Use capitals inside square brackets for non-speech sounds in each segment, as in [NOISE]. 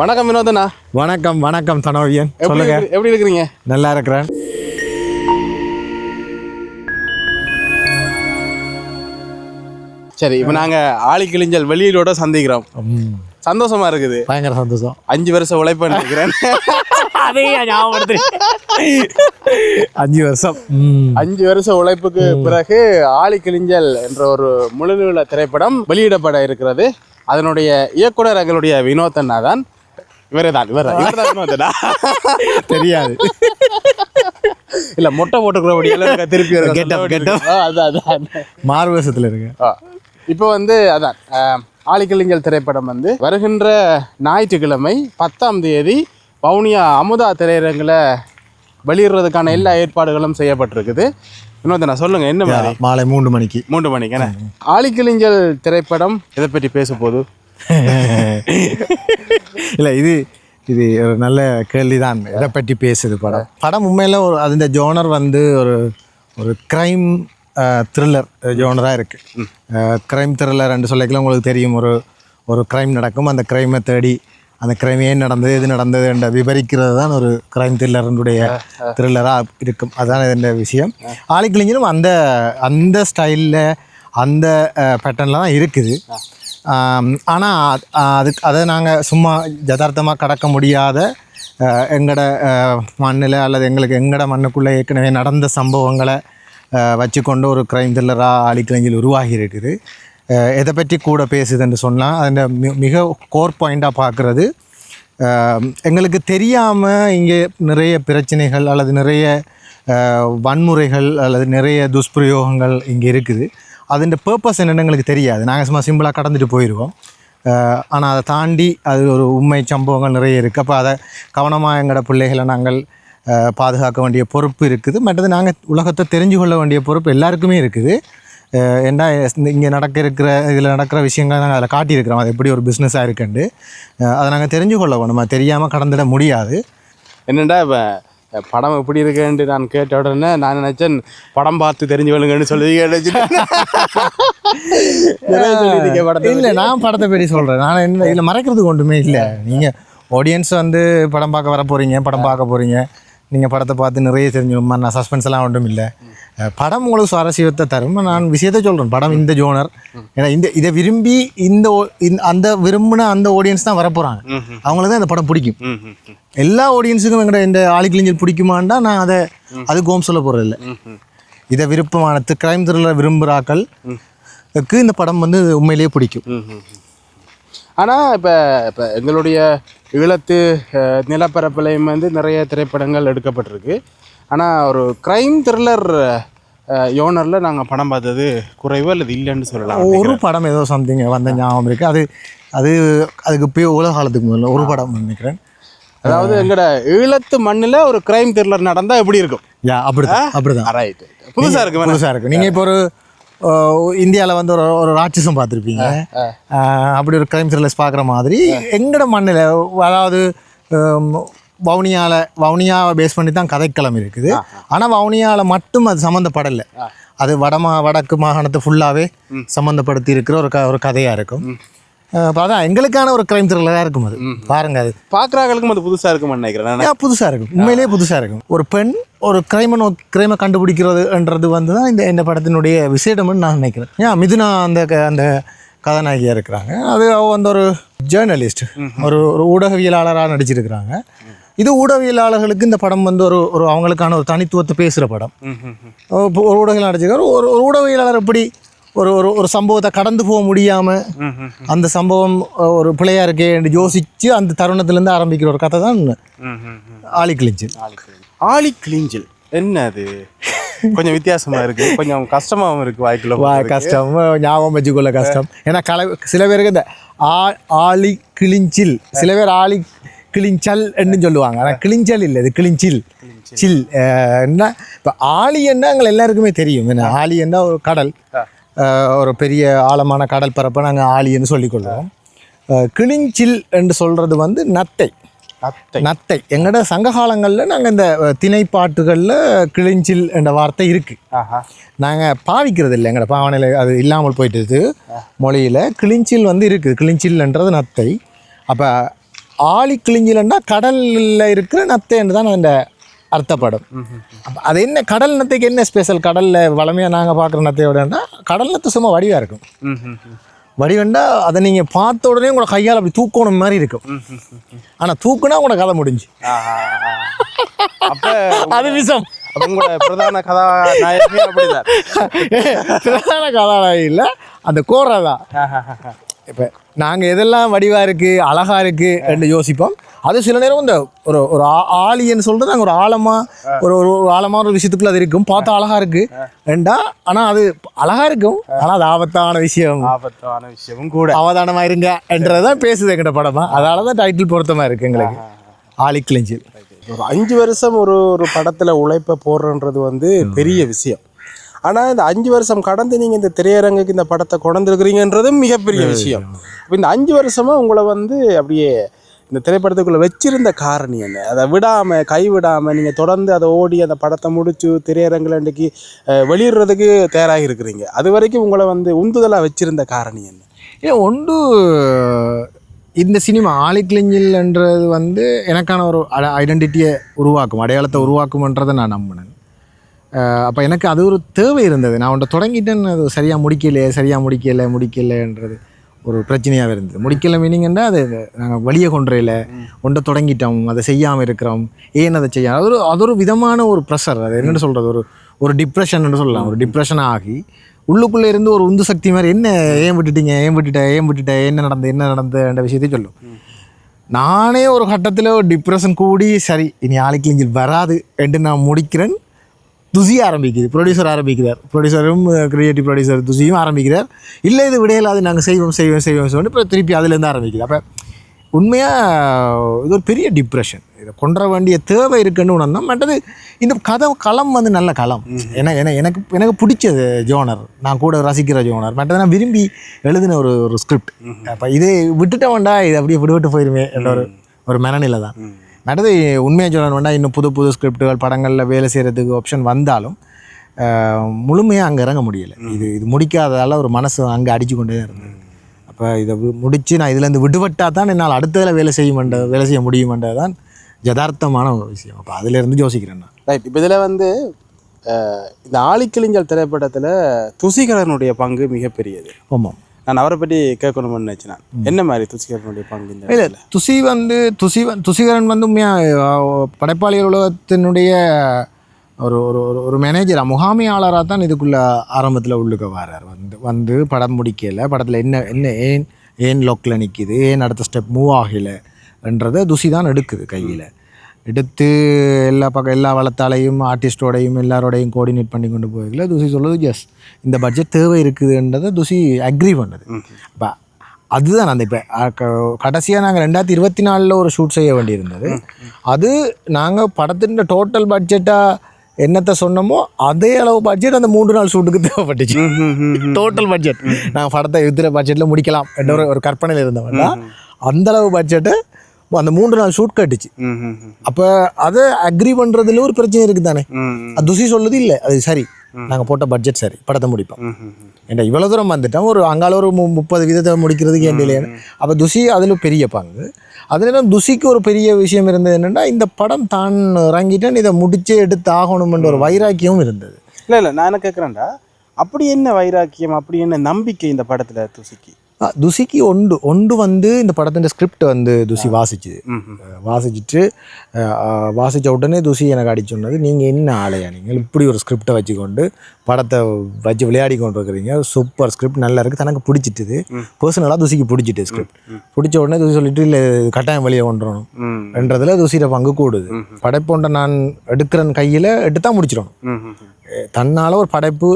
வணக்கம் வினோதண்ணா வணக்கம் வணக்கம் தனோவியன். எப்படி சொல்லுங்க. எப்படி இருக்கிறீங்க? நல்லா இருக்கிறேன். சரி இப்போ நாங்க ஆளி கிழிஞ்சல் சந்திக்கிறோம். சந்தோஷமா இருக்குது. பயங்கர சந்தோஷம். அஞ்சு வருஷம் உழைப்பு நினைக்கிறேன். [LAUGHS] அஞ்சு வருஷம். அஞ்சு வருஷம் உழைப்புக்கு பிறகு ஆளி கிழிஞ்சல் என்ற ஒரு முழுநீள திரைப்படம் வெளியிடப்பட இருக்கிறது. அதனுடைய இயக்குனர் எங்களுடைய வினோதண்ணா தான் இவரே தான் இவர் இவர் தான் தெரியாது. இல்ல மொட்டை போட்டுக்கிறபடியால திருப்பி up. ஆ, அதான் வருஷத்துல இருக்கு. இப்போ வந்து அதான் ஆளிக்கிளிஞ்சல் திரைப்படம் வந்து வருகின்ற ஞாயிற்றுக்கிழமை பத்தாம் தேதி வவுனியா அமுதா திரையரங்கில் வெளியிடுறதுக்கான எல்லா ஏற்பாடுகளும் செய்யப்பட்டிருக்குது. இன்னொருத்த நான் சொல்லுங்க என்ன மாலை மூன்று மணிக்கு. மூன்று மணிக்கு என்ன? ஆளிக்கிளிஞ்சல் திரைப்படம் இதை பற்றி பேச போது இல்லை இது இது ஒரு நல்ல கேள்விதான். இதை பற்றி பேசுது படம்? படம் உண்மையில் ஒரு அந்த ஜோனர் வந்து ஒரு ஒரு க்ரைம் த்ரில்லர் ஜோனராக இருக்குது க்ரைம் த்ரில்லர்ன்னு சொல்லிக்கலாம் உங்களுக்கு தெரியும். ஒரு ஒரு க்ரைம் நடக்கும் அந்த க்ரைமை தேடி அந்த க்ரைம் ஏன் நடந்தது எது நடந்தது என்ற விவரிக்கிறது தான் ஒரு க்ரைம் த்ரில்லருடைய த்ரில்லராக இருக்கும். அதுதான் இந்த விஷயம். ஆளிக்கிளிஞ்சலும் அந்த அந்த ஸ்டைலில் அந்த பேட்டர்னில் தான் இருக்குது. ஆனால் அதுக்கு அதை நாங்கள் சும்மா யதார்த்தமாக கடக்க முடியாத எங்கட மண்ணில் அல்லது எங்களுக்கு எங்கட மண்ணுக்குள்ளே ஏற்கனவே நடந்த சம்பவங்களை வச்சுக்கொண்டு ஒரு க்ரைம் த்ரில்லராக ஆளிக்கிழங்கில் உருவாகி இருக்குது. எதை பற்றி கூட பேசுதுன்னு சொன்னால் அதில் மி- மிக கோர் பாயிண்ட்டாக பார்க்குறது எங்களுக்கு தெரியாமல் இங்கே நிறைய பிரச்சனைகள் அல்லது நிறைய வன்முறைகள் அல்லது நிறைய துஷ்பிரயோகங்கள் இங்கே இருக்குது. அதோட பர்பஸ் என்னென்னு எங்களுக்கு தெரியாது. நாங்கள் சும்மா சிம்பிளாக கடந்துட்டு போயிடுவோம் ஆனால் அதை தாண்டி அது ஒரு உண்மை சம்பவங்கள் நிறைய இருக்குது அப்போ அதை கவனமாக எங்களோட பிள்ளைகளை நாங்கள் பாதுகாக்க வேண்டிய பொறுப்பு இருக்குது. மற்றது நாங்கள் உலகத்தை தெரிஞ்சு கொள்ள வேண்டிய பொறுப்பு எல்லாருக்குமே இருக்குது. அஹ், ஏன்னா இங்கே நடக்க இருக்கிற இதில் நடக்கிற விஷயங்கள் நாங்கள் அதில் காட்டியிருக்கிறோம். அது எப்படி ஒரு பிஸ்னஸாக இருக்குண்டு அதை நாங்கள் தெரிஞ்சு கொள்ள வேணும். தெரியாமல் கடந்துட முடியாது. என்னென்னா இப்போ படம் எப்படி இருக்குன்னு நான் கேட்ட உடனே நான் நினைச்சேன் படம் பார்த்து தெரிஞ்சு வேணுங்கன்னு சொல்லி இல்லை நான் படத்தை பற்றி சொல்கிறேன் நான் என்ன இதில் மறைக்கிறதுக்கு ஒன்றுமே இல்லை. நீங்கள் ஆடியன்ஸ் வந்து படம் பார்க்க வர போகிறீங்க படம் பார்க்க போகிறீங்க நீங்கள் படத்தை பார்த்து நிறைய தெரிஞ்சுக்கணுமா. நான் சஸ்பென்ஸ் எல்லாம் ஒன்றும் இல்லை. படம் உங்களுக்கு சுவாரஸ்யத்தை தரும். நான் விஷயத்தை சொல்கிறேன் படம் இந்த ஜோனர் ஏன்னா இந்த இதை விரும்பி இந்த அந்த விரும்பின அந்த ஆடியன்ஸ் தான் வரப்போகிறாங்க அவங்களுக்கு தான் இந்த படம் பிடிக்கும். எல்லா ஆடியன்ஸுக்கும் எங்கட இந்த ஆளிக்கிழிஞ்சல் பிடிக்குமான்டா நான் அதை அது கோம் சொல்ல போகிறதில்ல இதை விருப்பமான கிரைம் த்ரில்லர் விரும்புகிறாக்கள் இந்த படம் வந்து உண்மையிலேயே பிடிக்கும். ம், ம், ம். ஆனா இப்போ இப்போ எங்களுடைய ஈழத்து நிலப்பரப்புலையும் வந்து நிறைய திரைப்படங்கள் எடுக்கப்பட்டிருக்கு. ஆனா ஒரு கிரைம் த்ரில்லர் யோனரில் நாங்க படம் பார்த்தது குறைவு அல்லது இல்லைன்னு சொல்லலாம் ஒரு படம் ஏதோ சம்திங் வந்த ஞாபகம் இருக்கு. அது அது அதுக்கு போய் உலக காலத்துக்கு முதல்ல ஒரு படம் நினைக்கிறேன். அதாவது எங்கட ஈழத்து மண்ணுல ஒரு கிரைம் த்ரில்லர் நடந்தா எப்படி இருக்கும்? யா அப்படிதான் அப்படிதான் ரைட் புதுசா இருக்கு வேணா? புதுசாக இருக்கும் நீங்கள் இப்போ ஒரு இந்தியாவில் வந்து ஒரு ஒரு ராட்சசம் பார்த்துருப்பீங்க. அப்படி ஒரு கிரைம் த்ரில்லர்ஸ் பார்க்குற மாதிரி எங்கட மண்ணில் அதாவது ஹம், வவுனியால வவுனியாவை பேஸ் பண்ணி தான் கதைக்களம் இருக்குது. ஆனால் வவுனியால மட்டும் அது சம்மந்தப்படலை அது வடமா வடக்கு மாகாணத்தை ஃபுல்லாகவே சம்மந்தப்படுத்தி இருக்கிற ஒரு க ஒரு கதையாக இருக்கும். அதான் எங்களுக்கான ஒரு கிரைம் த்ரில்லராக இருக்கும் அது. பாருங்க அது. பார்க்குறாங்களுக்கும் அது புதுசா இருக்கும்னு நினைக்கிறேன். புதுசாக இருக்கும். உண்மையிலேயே புதுசாக இருக்கும். ஒரு பெண் ஒரு கிரைமை நோ கிரைமை கண்டுபிடிக்கிறதுன்றது வந்து தான் இந்த இந்த படத்தினுடைய விசேடம்னு நான் நினைக்கிறேன். ஏன் மிதுனா அந்த க- அந்த கதாநாயகியாக இருக்கிறாங்க. அது வந்து ஒரு ஜேர்னலிஸ்ட் ஒரு ஒரு ஊடகவியலாளராக நடிச்சிருக்கிறாங்க. இது ஊடகவியலாளர்களுக்கு இந்த படம் வந்து ஒரு ஒரு அவங்களுக்கான ஒரு தனித்துவத்தை பேசுகிற படம். ஒரு ஊடகவியலாளர் நடிச்சிருக்காரு. ஒரு ஒரு ஊடகவியலாளர் எப்படி ஒரு ஒரு ஒரு சம்பவத்தை கடந்து போக முடியாமல் அந்த சம்பவம் ஒரு பிள்ளையா இருக்கே என்று யோசித்து அந்த தருணத்திலேருந்து ஆரம்பிக்கிற ஒரு கதை தான். ஆளி கிழிஞ்சு ஆளி கிளிஞ்சல் என்ன அது கொஞ்சம் வித்தியாசமா இருக்கு. கொஞ்சம் கஷ்டமாவும் இருக்கு வாய்க்குள்ள. கஷ்டம். ஞாபகம் வச்சுக்கொள்ள கஷ்டம். ஏன்னா கலை சில பேருக்கு இந்த ஆ ஆளி கிளிஞ்சில் சில பேர் ஆளி கிளிஞ்சல் என்று சொல்லுவாங்க. ஆனால் கிளிஞ்சல் இல்லை இது கிளிஞ்சில் சில் என்ன? இப்போ ஆளி என்ன எங்கள் எல்லாருக்குமே தெரியும். என்ன ஆளி என்ன ஒரு கடல். ஒரு பெரிய ஆழமான கடல் பரப்பை நாங்கள் ஆளின்னு சொல்லிக்கொள்வோம். கிளிஞ்சில் என்று சொல்கிறது வந்து நத்தை. அத்தை நத்தை. எங்களோட சங்க காலங்களில் நாங்கள் இந்த திணைப்பாட்டுகளில் கிளிஞ்சில் என்ற வார்த்தை இருக்குது நாங்கள் பாவிக்கிறது இல்லை எங்களோட பாவனையில் அது இல்லாமல் போயிட்டது. மொழியில் கிளிஞ்சில் வந்து இருக்குது கிளிஞ்சில்ன்றது நத்தை. அப்போ ஆழி கிழிஞ்சிலன்னா கடலில் இருக்கிற நத்தைன்னு தான் அந்த அர்த்தப்படும். அது என்ன கடல் நத்தைக்கு என்ன ஸ்பெஷல் கடலில் வளமையாக நாங்கள் பார்க்குற நத்தையோடனா கடல் நத்தை சும்மா வடிவாக இருக்கும். வடிவண்டா அதை நீங்கள் பார்த்த உடனே உங்களோட கையால் அப்படி தூக்கணும் மாதிரி இருக்கும். ஆனால் தூக்குனா உங்களோட கதை முடிஞ்சு. அது விஷம் உங்களோட பிரதான கதாநாயகி அப்படிதான். பிரதான கதாநாயகி இல்லை அந்த கோரை தான். இப்போ நாங்கள் எதெல்லாம் வடிவாக இருக்குது அழகாக இருக்குது என்று யோசிப்போம். அது சில நேரம் இந்த ஒரு ஒரு ஆ- ஆழின்னு சொல்கிறது நாங்கள் ஒரு ஆழமாக ஒரு ஒரு ஆழமான ஒரு விஷயத்துக்குள்ள அது இருக்கும். பார்த்தா அழகாக இருக்குது ஏண்டா ஆனால் அது அழகாக இருக்கும். ஆனால் அது ஆபத்தான விஷயம். ஆபத்தான விஷயமும் கூட. அவதானமாக இருங்க என்றதான் பேசுது எங்கிட்ட படமா. அதனால தான் டைட்டில் பொருத்தமாக இருக்குது எங்களுக்கு. ஆழி கிளிஞ்சில் ஒரு அஞ்சு வருஷம் ஒரு ஒரு படத்துல உழைப்பை போடுறன்றது வந்து பெரிய விஷயம். ஆனா இந்த அஞ்சு வருஷம் கடந்து நீங்க இந்த திரையரங்குக்கு இந்த படத்தை கொண்டிருக்கிறீங்கன்றதும் மிகப்பெரிய விஷயம். இந்த அஞ்சு வருஷமா உங்களை வந்து அப்படியே இந்த திரைப்படத்துக்குள்ளே வச்சிருந்த காரணி என்ன? அதை விடாமல் கைவிடாமல் நீங்கள் தொடர்ந்து அதை ஓடி அந்த படத்தை முடித்து திரையரங்குல இன்றைக்கி வெளியிடுறதுக்கு தயாராகி இருக்கிறீங்க அது வரைக்கும் உங்களை வந்து உந்துதலாக வச்சிருந்த காரணி என்ன? ஏன் ஒன்று இந்த சினிமா ஆளிக்கிளிஞ்சில்ன்றது வந்து எனக்கான ஒரு ஐடென்டிட்டியை உருவாக்கும் அடையாளத்தை உருவாக்கும்ன்றதை நான் நம்பினேன். அப்போ எனக்கு அது ஒரு தேவை இருந்தது. நான் ஒன்றை தொடங்கிட்டேன்னு அது சரியாக முடிக்கலையே சரியாக முடிக்கலை முடிக்கலைன்றது ஒரு பிரச்சனையாக இருந்தது. முடிக்கல மீனிங்கன்னா அது நாங்கள் வழியை கொண்டுறையில் ஒன்றை தொடங்கிட்டோம். அதை செய்யாமல் இருக்கிறோம். ஏன் அதை செய்ய அது ஒரு அது ஒரு விதமான ஒரு ப்ரெஷர் அது என்னென்னு சொல்கிறது ஒரு ஒரு டிப்ரெஷன் சொல்லலாம். ஒரு டிப்ரெஷன் ஆகி உள்ளுக்குள்ளே இருந்து ஒரு உந்து சக்தி மாதிரி என்ன ஏன் விட்டுட்டீங்க? ஏன் விட்டுட்ட? ஏன் விட்டுட்ட? என்ன நடந்து என்ன நடந்துன்ற விஷயத்தையும் சொல்லும். நானே ஒரு கட்டத்தில் ஒரு டிப்ரெஷன் கூடி சரி இனி ஆளுக்கு இங்கே வராது. என்று நான் முடிக்கிறேன். துசி ஆரம்பிக்குது. ப்ரொடியூசர் ஆரம்பிக்கிறார். ப்ரொடியூசரும் கிரியேட்டிவ் ப்ரொடியூசர் துசியும் ஆரம்பிக்கிறார். இல்லை இது விடையில்லாது நாங்கள் செய்வோம் செய்வோம் செய்வோம் சொல்லி இப்போ திருப்பி அதுலேருந்து ஆரம்பிக்குது. அப்போ உண்மையாக இது ஒரு பெரிய டிப்ரெஷன் இதை கொண்டுற வேண்டிய தேவை இருக்குன்னு உணர்ந்தோம். மற்றது இந்த கதை களம் வந்து நல்ல களம். ஏன்னா ஏன்னா எனக்கு எனக்கு பிடிச்சது ஜோனர். நான் கூட ரசிக்கிற ஜோனர். மற்றது நான் விரும்பி எழுதின ஒரு ஒரு ஸ்கிரிப்ட் அப்போ இதே விட்டுட்ட வேண்டா இது அப்படியே விடுவிட்டு போயிருமே என்ற ஒரு ஒரு மனநிலை தான் மற்றது உண்மையாக சொல்ல வேண்டாம் இன்னும் புது புது ஸ்கிரிப்டுகள் படங்களில் வேலை செய்கிறதுக்கு ஆப்ஷன் வந்தாலும் முழுமையாக அங்கே இறங்க முடியலை. இது இது முடிக்காததால் ஒரு மனசு அங்கே அடிச்சு கொண்டே இருந்தது. அப்போ இதை முடிச்சு நான் இதுலேருந்து விடுபட்டா தான் என்னால் அடுத்ததில் வேலை செய்யுமென்ற வேலை செய்ய முடியுமென்றது தான் யதார்த்தமான ஒரு விஷயம். அப்போ அதிலிருந்து யோசிக்கிறேன் நான். ரைட் இப்போ இதில் வந்து இந்த ஆளிக்கிளிஞ்சல் திரைப்படத்தில் துசிகரனுடைய பங்கு மிகப்பெரியது. ஆமாம். நான் அவரை பற்றி கேட்கணும்னு நினச்சேன் நான். என்ன மாதிரி துசிகரனுடைய பங்கு இந்த இல்லை துசி வந்து துசி துசிகரன் வந்து உண்மையாக படைப்பாளிகள் உலகத்தினுடைய ஒரு ஒரு ஒரு- ஒரு மேனேஜராக முகாமையாளராக தான் இதுக்குள்ளே ஆரம்பத்தில் உள்ளுக்க வரார். வந்து வந்து படம் முடிக்கல. படத்தில் என்ன என்ன ஏன் ஏன் லொக்கில் நிற்கிது ஏன் அடுத்த ஸ்டெப் மூவ் ஆகலைன்றதை துசி தான் எடுக்குது கையில். எடுத்து எல்லா பக்கம் எல்லா வளத்தாலையும் ஆர்டிஸ்டோடையும் எல்லாரோடையும் கோஆர்டினேட் பண்ணி கொண்டு போகல துசி சொல்லுது எஸ் இந்த பட்ஜெட் தேவை இருக்குதுன்றதை துசி அக்ரி பண்ணுது. அப்போ அதுதான் அந்த இப்போ கடைசியாக நாங்கள் ரெண்டாயிரத்தி இருபத்தி நாலில் ஒரு ஷூட் செய்ய வேண்டியிருந்தது. அது நாங்கள் படத்தின் டோட்டல் பட்ஜெட்டாக என்னத்தை சொன்னோமோ அதே அளவு பட்ஜெட் அந்த மூன்று நாள் ஷூட்டுக்கு தேவைப்பட்டுச்சு. டோட்டல் பட்ஜெட் நாங்கள் படத்தை இருக்கிற பட்ஜெட்டில் முடிக்கலாம் என்ற ஒரு ஒரு கற்பனையில் இருந்தவங்க அந்த அளவு பட்ஜெட்டு அந்த மூன்று நாள் ஷூட் கட்டுச்சு. அப்போ அதை அக்ரி பண்ணுறதுல ஒரு பிரச்சனை இருக்குது தானே அது துசி சொல்லுது இல்லை. அது சரி. நாங்கள் போட்ட பட்ஜெட் சரி. படத்தை முடிப்போம். ஏன்டா இவ்வளோ தூரம் வந்துட்டோம். ஒரு அங்கால ஒரு முப்பது விதத்தை முடிக்கிறதுக்கு ஏன் அப்போ துசி அதில் பெரிய பங்கு. அதுல துசிக்கு ஒரு பெரிய விஷயம் இருந்தது என்னென்னா இந்த படம் தான் இறங்கிட்டேன் இதை முடிச்சே எடுத்து ஆகணுமென்ற ஒரு வைராக்கியமும் இருந்தது. இல்லை இல்லை நான் என்ன கேட்குறேன்டா அப்படி என்ன வைராக்கியம் அப்படி என்ன நம்பிக்கை இந்த படத்தில் துசிக்கு? துசிக்கு ஒன்று ஒன்று வந்து இந்த படத்தின் ஸ்கிரிப்ட் வந்து துசி வாசிச்சுது வாசிச்சுட்டு வாசிச்ச உடனே துசி எனக்கு அடிச்சு சொன்னது நீங்கள் என்ன ஆளையா நீங்கள் இப்படி ஒரு ஸ்கிரிப்டை வச்சுக்கொண்டு படத்தை வச்சு விளையாடி கொண்டு இருக்கிறீங்க சூப்பர் ஸ்கிரிப்ட் நல்லா இருக்குது தனக்கு பிடிச்சிட்டுது. பர்சனலாக துசிக்கு பிடிச்சிட்டு ஸ்கிரிப்ட் பிடிச்ச உடனே துசி சொல்லிட்டு இல்லை கட்டாயம் வெளியே கொண்டு வரணும். ம் என்றதுல துசியோட பங்கு கூடுது. படைப்பொன்றை நான் எடுக்கிறேன் கையில் எடுத்தா முடிச்சிடணும். தன்னால ஒரு படைப்பு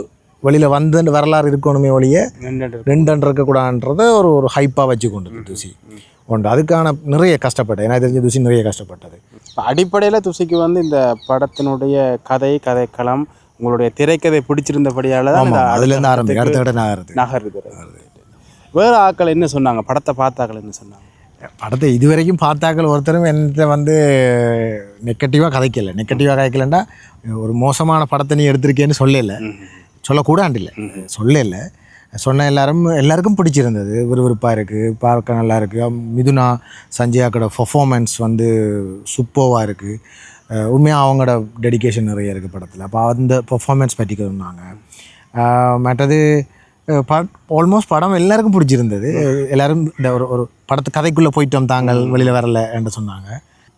வெளியில் வந்து வரலாறு இருக்கணுமே ஒழிய நின்னுட்டு இருக்கு. ரெண்டு இருக்கக்கூடாதுன்றத ஒரு ஒரு ஹைப்பாக வச்சு கொண்டு துசி. உண்டு அதுக்கான நிறைய கஷ்டப்பட்டேன் எனக்கு தெரிஞ்ச துசி நிறைய கஷ்டப்பட்டது. அடிப்படையில துசிக்கு வந்து இந்த படத்தினுடைய கதை கதைக்களம் உங்களுடைய திரைக்கதை பிடிச்சிருந்தபடியால தான் அதுலேருந்து ஆரம்பி அடுத்த கட்ட நகருது நகருது. வேற ஆட்கள் என்ன சொன்னாங்க? படத்தை பார்த்த ஆட்கள் என்ன சொன்னாங்க? படத்தை இது வரைக்கும் பார்த்தாக்கள் ஒருத்தரும் என்கிட்ட வந்து நெகட்டிவாக கதைக்கல. நெகட்டிவாக கதைக்கலன்னா ஒரு மோசமான படத்தை நீ எடுத்திருக்கேன்னு சொல்லல. சொல்லக்கூடாண்டு இல்லை சொல்லல. சொன்ன எல்லாரும் எல்லாருக்கும் பிடிச்சிருந்தது. விறுவிறுப்பாக இருக்குது பார்க்க நல்லா இருக்குது மிதுனா சஞ்சயாக்கோட பர்ஃபார்மன்ஸ் வந்து சூப்பர்வாக இருக்குது உண்மையாக அவங்களோட டெடிகேஷன் நிறைய இருக்குது படத்தில். அப்போ அந்த பர்ஃபார்மன்ஸ் பற்றி சொன்னாங்க. மற்றது ஆல்மோஸ்ட் படம் எல்லாருக்கும் பிடிச்சிருந்தது. எல்லாரும் இந்த ஒரு ஒரு படத்து கதைக்குள்ளே போயிட்டோம் தாங்கள் வெளியில் வரல என்று சொன்னாங்க.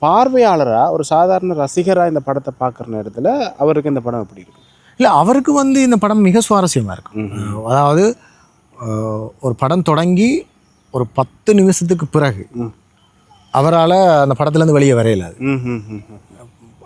பார்வையாளராக ஒரு சாதாரண ரசிகராக இந்த படத்தை பார்க்குற நேரத்தில் அவருக்கு இந்த படம் எப்படி இருக்கும் இல்லை அவருக்கு வந்து இந்த படம் மிக சுவாரஸ்யமாக இருக்கும் அதாவது ஒரு படம் தொடங்கி ஒரு பத்து நிமிஷத்துக்கு பிறகு. அவரால் அந்த படத்துலேருந்து வெளியே வரையல அது. ம் ம் ம் ம்.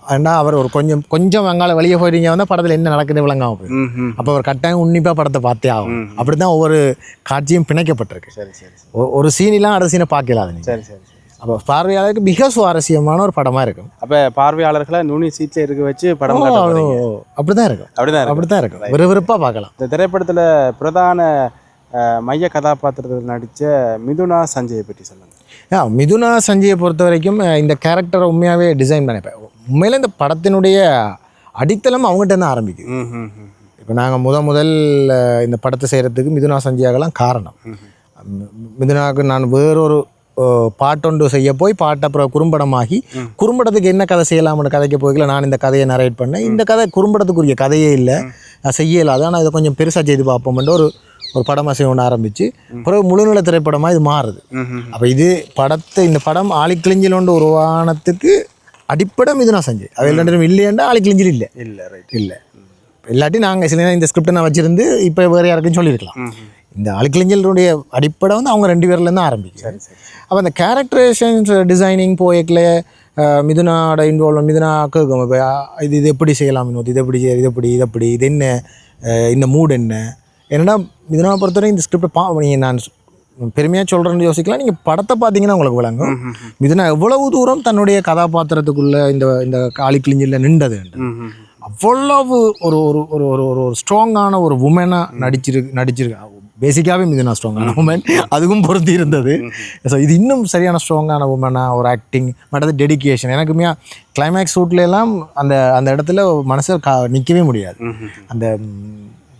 ஏன்னா அவர் ஒரு கொஞ்சம் கொஞ்சம் வெங்கால வெளியே போயிட்டீங்க வந்தால் படத்தில் என்ன நடக்குது விளங்காம போயிடும். அப்போ அவர் கட்டாயம் உன்னிப்பாக படத்தை பார்த்தே ஆகும் அப்படி தான் ஒவ்வொரு காட்சியும் பிணைக்கப்பட்டிருக்கு. சரி சரி ஒரு சீனிலாம் அடுத்த சீனை பார்க்கலாது சரி சரி. அப்போ பார்வையாளருக்கு மிக சுவாரஸ்யமான ஒரு படமாக இருக்கும். அப்போ பார்வையாளர்களை நுனி சீட்டில் இருக்க வச்சு படம். அப்படி தான் இருக்கும். அப்படிதான் அப்படி தான் இருக்கும். விறுவிறுப்பாக பார்க்கலாம். இந்த திரைப்படத்தில் பிரதான மைய கதாபாத்திரத்தில் நடித்த மிதுனா சஞ்சயை பற்றி சொல்லுங்க. ஆ மிதுனா சஞ்சயை பொறுத்த வரைக்கும் இந்த கேரக்டரை உண்மையாகவே டிசைன் பண்ணிப்பேன் உண்மையில் இந்த படத்தினுடைய அடித்தளம் அவங்ககிட்ட தான் ஆரம்பிக்குது. இப்போ நாங்கள் முத முதல் இந்த படத்தை செய்கிறதுக்கு மிதுனா சஞ்சயாகலாம் காரணம். மிதுனாவுக்கு நான் வேறொரு பாட்டொன்று செய்ய போய் பாட்டு அப்புறம் குறும்படமாகி குறும்படத்துக்கு என்ன கதை செய்யலாம்னு கதைக்க போய்க்கல நான் இந்த கதையை நரேட் பண்ணேன். இந்த கதை குறும்படத்துக்குரிய கதையே இல்லை. நான் செய்யலாது. ஆனால் இதை கொஞ்சம் பெருசாக செய்து பார்ப்போம்னு ஒரு ஒரு படமாக செய்யணும்னு ஆரம்பித்து பிறகு முழுநில திரைப்படமாக இது மாறுது. அப்போ இது படத்தை இந்த படம் ஆளிக்கிழிஞ்சில் ஒன்று உருவானத்துக்கு அடிப்படை மிதுனா சஞ்சய் அது ரெண்டும் இல்லையாண்டா ஆளிக்கிழிஞ்சில் இல்லை. இல்லை ரைட் இல்லை. இல்லாட்டி நாங்கள் சில இந்த ஸ்கிரிப்டை நான் வச்சிருந்து இப்போ வேறு யாருக்கும் சொல்லியிருக்கலாம். இந்த அழுக்கிழிஞ்சலுடைய அடிப்படை வந்து அவங்க ரெண்டு பேர்லேருந்து ஆரம்பிக்கும் சரி சரி அப்போ அந்த கேரக்டரேஷன்ஸ் டிசைனிங் போயக்கில் மிதுனாட இன்வால்வ் மிதுனா கேட்கும் இப்போ இது இது எப்படி செய்யலாம் வினோத்? இது எப்படி செய்ய- இது எப்படி இது எப்படி இது என்ன? இந்த மூட் என்ன? என்னன்னா மிதுனா பொறுத்தவரை இந்த ஸ்கிரிப்டை பா நீங்கள் நான் பெருமையாக சொல்கிறேன்னு யோசிக்கலாம் நீங்கள் படத்தை பார்த்தீங்கன்னா உங்களுக்கு விளங்கும். மிதுனா எவ்வளவு தூரம் தன்னுடைய கதாபாத்திரத்துக்குள்ளே இந்த இந்த காளிக்கிழிஞ்சில் நின்றது ம் ம் அவ்வளவு ஒரு ஒரு ஒரு ஒரு ஒரு ஒரு ஸ்ட்ராங்கான ஒரு உமனாக நடிச்சிருக்கு நடிச்சிருக்கு. பேசிக்காகவே மிதுனா ஸ்ட்ராங்கான உமன் அதுவும் பொருந்தி இருந்தது. ஸோ இது இன்னும் சரியான ஸ்ட்ராங்கான உமனாக ஒரு ஆக்டிங் மற்றது டெடிகேஷன் எனக்குமே கிளைமேக்ஸ் ஷூட்ல எல்லாம் அந்த அந்த இடத்துல மனசை கா நிற்கவே முடியாது. அந்த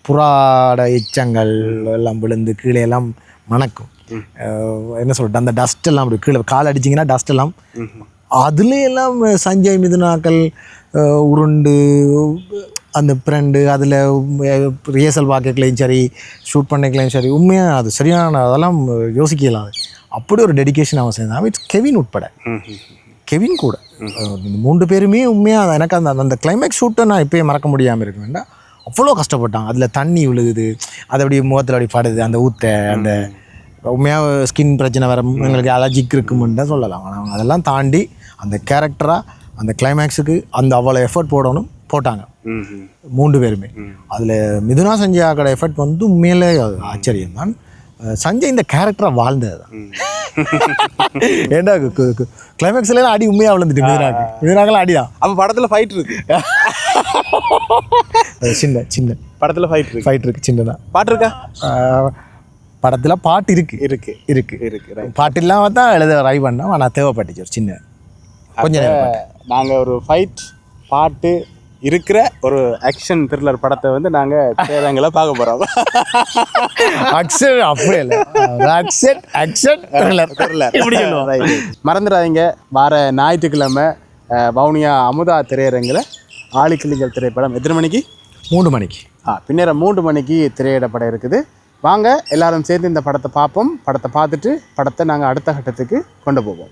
புறாட எச்சங்கள் எல்லாம் விழுந்து கீழே எல்லாம் மணக்கும். என்ன சொல்றது அந்த டஸ்ட் எல்லாம் அப்படி கீழே கால் அடிச்சிங்கன்னா டஸ்ட் எல்லாம் அதுல எல்லாம் சஞ்சய் மிதுனாக்கள் உருண்டு அந்த பிரண்டு அதில் ரிஹர்சல் பார்க்கலையும் சரி ஷூட் பண்ணிக்கலையும் சரி உண்மையாக அது சரியான அதெல்லாம் யோசிக்கலாம் அது. அப்படி ஒரு டெடிகேஷன் அவன் சேர்ந்தான் இட்ஸ் கெவின் உட்பட. கெவின் கூட. மூன்று பேருமே உண்மையாக எனக்கு அந்த அந்த கிளைமேக்ஸ் ஷூட்டை நான் இப்போயே மறக்க முடியாமல் இருக்க வேண்டாம். அவ்வளோ கஷ்டப்பட்டாங்க அதில் தண்ணி விழுகுது. அது அப்படியே முகத்தில் அப்படி படுது. அந்த ஊத்த அந்த உண்மையாக ஸ்கின் பிரச்சனை வர எங்களுக்கு அலர்ஜிக் இருக்குமுன்னு தான் சொல்லலாம். ஆனால் அதெல்லாம் தாண்டி அந்த கேரக்டராக அந்த கிளைமேக்ஸுக்கு அந்த அவ்வளோ எஃபர்ட் போடணும் போட்டாங்க. மூன்று பேருமே. அதில் மிதுனா சஞ்சயாக்கோட எஃபர்ட் வந்து உண்மையிலே ஆச்சரியம் தான் சஞ்சய் இந்த கேரக்டராக வாழ்ந்தது. தான் [LAUGHS] ஏண்டா கிளைமேக்ஸ்ல அடி உண்மையாக விழுந்துட்டு மிதுனாக்கு. மிதுனாக்கெல்லாம் அடிதான் அப்போ படத்தில் ஃபைட் இருக்கு. சின்ன சின்ன. படத்தில் ஃபைட் இருக்கு. ஃபைட் இருக்கு சின்னதான் பாட்டு இருக்கா? படத்தில் பாட்டு இருக்கு. இருக்கு. இருக்கு. இருக்கு பாட்டு இல்லாமல் தான் எழுத ட்ரை பண்ணோம். ஆனால் தேவைப்பட்டுச்சு ஒரு சின்ன. கொஞ்ச நேரம் பாட்டு. நாங்கள் ஒரு ஃபைட் பாட்டு இருக்கிற ஒரு ஆக்ஷன் த்ரில்லர் படத்தை வந்து நாங்கள் தேவைங்களை பார்க்க போகிறோம் அக்ஷன் அப்படியே இல்லை. அக்ஷன் அக்ஷன் த்ரில்லர் இப்படி சொல்லுவோம். மறந்துடாதீங்க. வார ஞாயிற்றுக்கிழமை வவுனியா அமுதா திரையரங்கில் ஆளிக்கிளிகள் திரைப்படம். எத்தனை மணிக்கு? மூணு மணிக்கு. ஆ பின்னர மூன்று மணிக்கு திரையிடப்பட இருக்குது. வாங்க எல்லாரும் சேர்ந்து இந்த படத்தை பார்ப்போம். படத்தை பார்த்துட்டு படத்தை நாங்கள் அடுத்த கட்டத்துக்கு கொண்டு போவோம்.